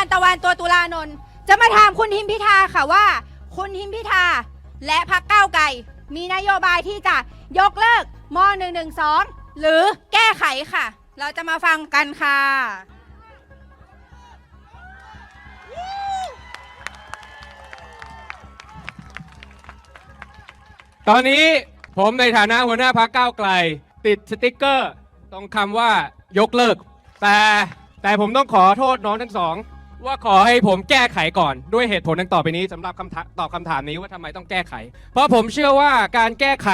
านตะวันตัวตุลานนท์จะมาถามคุณทิมพิธาค่ะว่า คุณทิมพิธาและพรรคก้าวไกลมีนโยบายที่จะยกเลิกม .112 หรือแก้ไขค่ะ เราจะมาฟังกันค่ะ ตอนนี้ผมในฐานะหัวหน้าพักก้าวไกล ติดสติกเกอร์ ตรงคำว่ายกเลิก แต่แต่ผมต้องขอโทษน้องทั้งสอง ว่าขอให้ผมแก้ไขก่อนด้วยเหตุผลดังต่อไปนี้สำหรับคำถามตอบคำถามนี้ว่าทำไมต้องแก้ไข เพราะผมเชื่อว่าการแก้ไข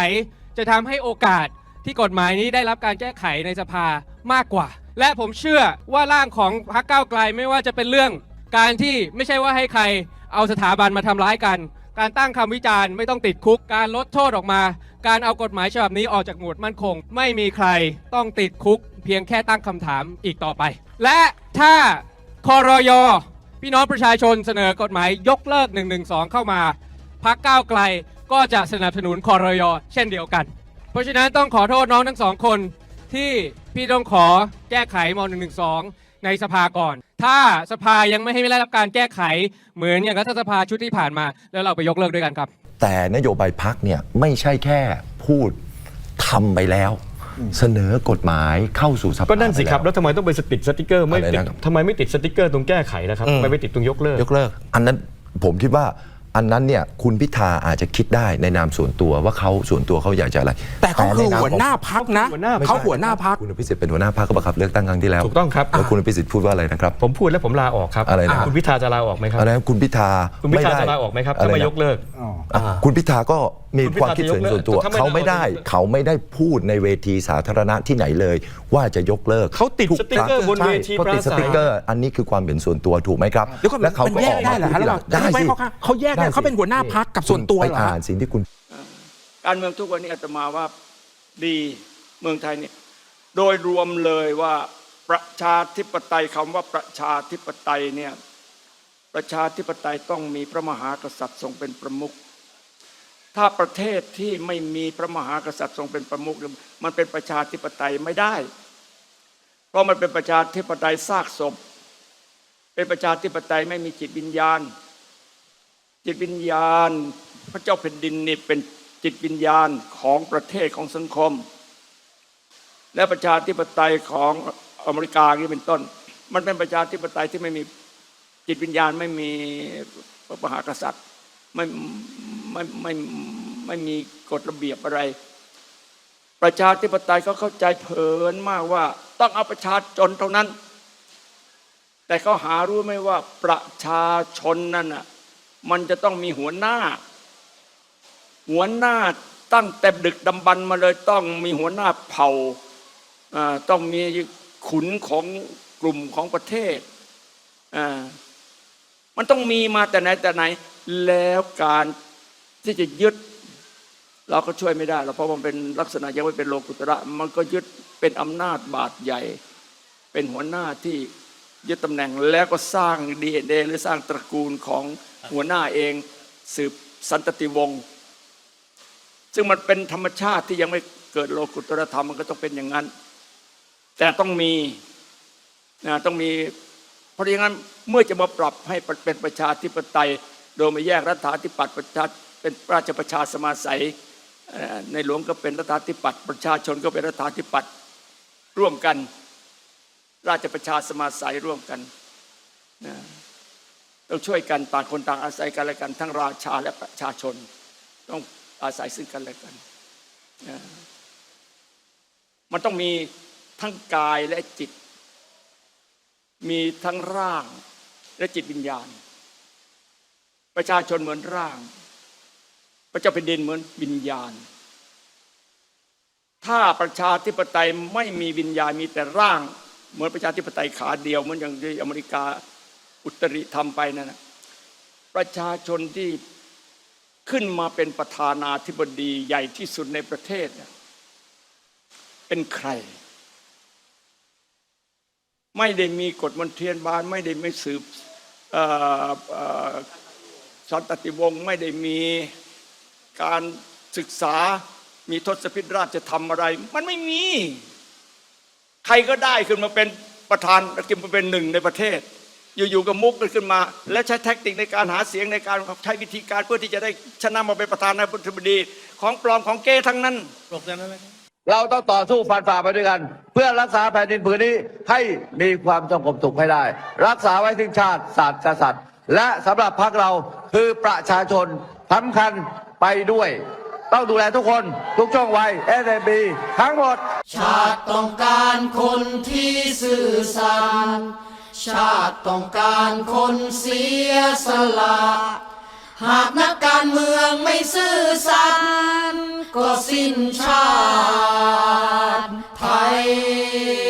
จะทำให้โอกาสที่กฎหมายนี้ได้รับการแก้ไขในสภามากกว่า และผมเชื่อว่าร่างของพรรคก้าวไกลไม่ว่าจะเป็นเรื่อง การที่ไม่ใช่ว่าให้ใครเอาสถาบันมาทำร้ายกัน การตั้งคำวิจารณ์ไม่ต้องติดคุก การลดโทษออกมา การเอากฎหมายฉบับนี้ออกจากหมวดมั่นคง ไม่มีใครต้องติดคุก เพียงแค่ตั้งคำถามอีกต่อไป และถ้า คอรยอพี่น้องประชาชนเสนอกฎหมายยกเลิก 112 เข้ามาพักก้าวไกลก็จะสนับสนุนคอรยอเช่นเดียวกัน เพราะฉะนั้นต้องขอโทษน้องทั้งสองคนที่พี่ต้องขอแก้ไขม .112 ในสภาก่อน ถ้าสภายังไม่ให้ได้รับการแก้ไขเหมือนอย่างรัฐสภาชุดที่ผ่านมา แล้วเราไปยกเลิกด้วยกันครับ แต่นโยบายพักเนี่ยไม่ใช่แค่พูดทำไปแล้ว เสนอกฎหมายเข้าสู่สภาก็นั่นสิครับไปแล้วทำไมต้องไปติดสติกเกอร์ไม่อะไรติดนะครับทำไมไม่ติดสติกเกอร์ตรงแก้ไขนะครับอืมทำไมไม่ติดตรงยกเลิกยกเลิก อันนั้นผมคิดว่าอันนั้นเนี่ยคุณพิธาอาจจะคิดได้ในนามส่วนตัวว่าเขาส่วนตัวเขาอยากจะอะไร แต่เขาคือใมหัวหน้าพักนะหัวหน้าพรรคเขาหัวหน้าพักคุณอภิสิทธิ์เป็นหัวหน้าพรรคก็บังคับเลือกตั้งครั้งที่แล้วถูกต้องครับแล้วคุณอภิสิทธิ์พูดว่าอะไรนะครับผมพูดแล้วผมลาออกครับอะไรนะครับคุณพิธาจะลาออกไหมครับอะไรนะคุณพิธาคุณพิธาด้จะลาออกไหมครับอะถ้าไรไม่นะยกเลิกอะคุณพิธาก็ มีคุณพิความธาคิดจะยกเห็นเลิกส่วนตัวถ้าไม่เขาไม่ได้ได้เขาไม่ได้พูดในเวทีสาธารณะที่ไหนเลย ว่าจะยกเลิกเขาติดทุสติ๊กเกอร์บนเวทีใช่เขาติดปราศัยสติ๊กเกอร์ อันนี้คือความเห็นส่วนตัวถูกไหมครับเดี๋ยวก่อนแล้วเขามันก็แยอกอกได้มาเหรอพูฮะดทีระหหลัว่างงได้ไม่สิเขาเขาแยกได้ได้สิเขาเป็นหัวหน้าพักกับส่วนตัวไปเหรออ่าฮะนสิ่งที่คุณ การเมืองทุกวันนี้อาตมาว่าดีเมืองไทยเนี่ยโดยรวมเลยว่าประชาธิปไตยคำว่าประชาธิปไตยเนี่ยประชาธิปไตยต้องมีพระมหากษัตริย์ทรงเป็นประมุข ถ้าประเทศที่ไม่มีพระมหากษัตริย์ทรงเป็นประมุขมันเป็นประชาธิปไตยไม่ได้ เพราะมันเป็นประชาธิปไตยซากศพ เป็นประชาธิปไตยไม่มีจิตวิญญาณ จิตวิญญาณ พระเจ้าแผ่นดินนี่เป็นจิตวิญญาณของประเทศของสังคม และประชาธิปไตยของอเมริกานี่เป็นต้น มันเป็นประชาธิปไตยที่ไม่มีจิตวิญญาณไม่มีพระมหากษัตริย์ไม่ ไม่ไม่ไม่มีกฎระเบียบอะไร ประชาธิปไตยเขาเข้าใจเพลินมากว่า ต้องเอาประชาชนเท่านั้น แต่เขาหารู้ไหมว่าประชาชนนั่นน่ะมันจะต้องมีหัวหน้า หัวหน้าตั้งแต่ดึกดำบรรพ์มาเลยต้องมีหัวหน้าเผ่าอ่าต้องมีขุนของกลุ่มของประเทศอ่ามันต้องมีมาแต่ไหนแต่ไหน แล้วการ ที่จะยึด เราก็ช่วยไม่ได้หรอกเพราะมันเป็นลักษณะยังไม่เป็นโลกุตระ มันก็ยึดเป็นอำนาจบาดใหญ่ เป็นหัวหน้าที่ยึดตำแหน่งแล้วก็สร้างดีเอหรือสร้างตระกูลของหัวหน้าเองสืบสันตติวงศ์ซึ่งมันเป็นธรรมชาติที่ยังไม่เกิดโลกุตรธรรมมันก็ต้องเป็นอย่างนั้น แต่ต้องมีนะต้องมีเพราะอย่างนั้นเมื่อจะมาปรับให้เป็นประชาธิปไตย โดยไม่แยกรัฐาธิปัตย์ประชา เป็นราชประชาสมาสัยในหลวงก็เป็นรัฐาธิปัตย์ประชาชนก็เป็นรัฐาธิปัตย์ร่วมกัน ราชประชาสมาสัยร่วมกันนะต้องช่วยกันต่างคนต่างอาศัยกันและกัน ทั้งราชาและประชาชน ต้องอาศัยซึ่งกันและกันนะมันต้องมีทั้งกายและจิต มีทั้งร่างและจิตวิญญาณ ประชาชนเหมือนร่าง ระเจ้าแผ่นดินเหมือนวิญญาณ ถ้าประชาธิปไตยไม่มีวิญญาณมีแต่ร่าง เหมือนประชาธิปไตยขาเดียวเหมือนอย่างที่อเมริกาอุตริทำไปนั่นนะประชาชนที่ขึ้นมาเป็นประธานาธิบดีใหญ่ที่สุดในประเทศเนี่ยเป็นใคร ไม่ได้มีกฎมนเทียนบานไม่ได้ไม่สืบสันตติวงศ์ไม่ได้มี การศึกษามีทศพิธราชจะทำอะไร มันไม่มี ใครก็ได้ขึ้นมาเป็นประธานกินมาเป็นหนึ่งในประเทศ อยู่ๆก็มุกกันขึ้นมา และใช้แท็กติกในการหาเสียงในการใช้วิธีการเพื่อที่จะได้ชนะมาเป็นประธานาธิบดี ของปลอมของเก้ทั้งนั้นเราต้องต่อสู้ฟันฝ่าไปด้วยกัน เพื่อรักษาแผ่นดินผืนนี้ให้มีความสงบสุขให้ได้ รักษาไว้ถึงชาติศาสตร์กษัตริย์ และสำหรับพรรคเราคือประชาชนสำคัญ ไปด้วย ต้องดูแลทุกคน ทุกช่วงวัย s อ b ทั้งหมด ชาติต้องการคนที่ซื่อสัตย์ชาติต้องการคนเสียสละ หากนักการเมืองไม่ซื่อสัตย์ก็สิ้นชาติไทย